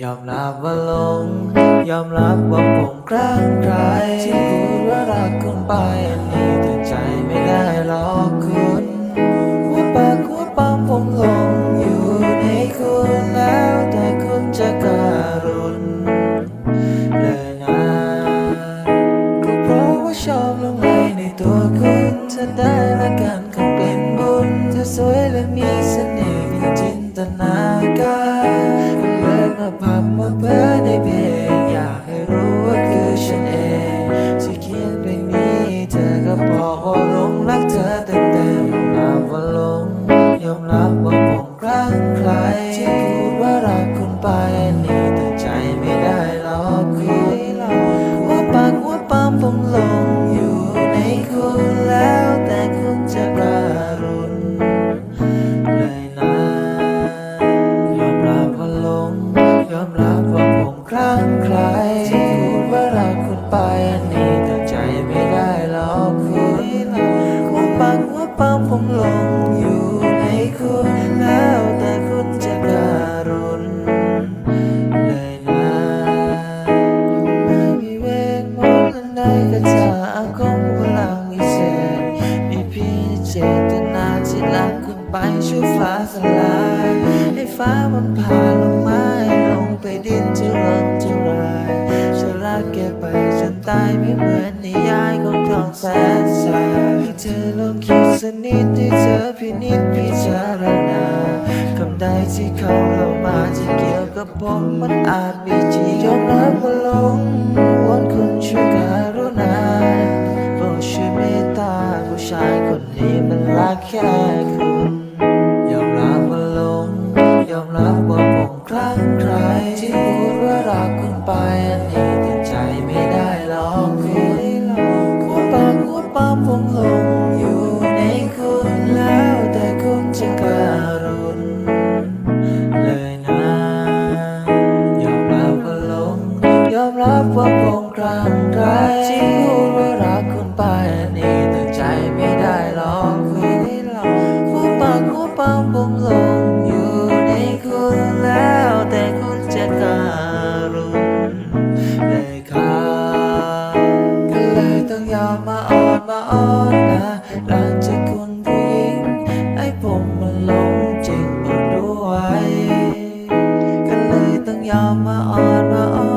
ยอมรับว่าหลง ยอมรับว่าผมครั้งใครที่พูดว่ารักคุณไปอันนี้แต่ใจไม่ได้หรอกคุณหัวปากหัวปั๊มผมหลงอยู่ในคุณแล้วแต่คุณจะการุณเลยนะก็เพราะว่าชอบลงไหลในตัวคุณถ้าได้ละกันคงเป็นบุญเธอสวยและมีเสน่ห์มีจินตนา รักเธอเต็มเต็มๆยอมรับว่าหลงยอมรับว่าผมครั้งใครที่พูดว่ารักคุณไปนนี้แต่ใจไม่ได้หรอกคุณหัวปากหัวปั๊มผมหลงอยู่ในคุณแล้วแต่คุณจะการุณเลยนะยอมรับว่าหลงยอมรับว่าผมครั้งใคร จะอาคมพลังวิเศษมีเพียงเจตนาที่รักคุณไปช่วยฟ้าสลายให้ฟ้ามันผ่าลงมาลงไปดินจะรักจะรายจะรักแกไปจนตายไม่เหมือนนิยายของทองแสนสาให้เธอลองคิดสักนิดให้เธอพินิจพิจารณาคำใดที่เขาเล่ามาที่เกี่ยวกับผมมันอาจมีจริงยอมรับว่าหลงวอนคุณช่วยการุณา ไปอันนี้ติดใจไม่ได้หรอกคุณคุณปาคุณปามพงลงอยู่ในคุณแล้วแต่คุณจะกล้ารุนเลยนะ ยอมรับว่าหลงยอมรับว่าคงกลางไกที่พูดว่ารักคุณไปอันนี้ อ่องจากคุณผู้หญิงให้ผมมาลงจริงบอกรู้ว้ก็เลยต้งยอมมาอ่อนมาอ่อน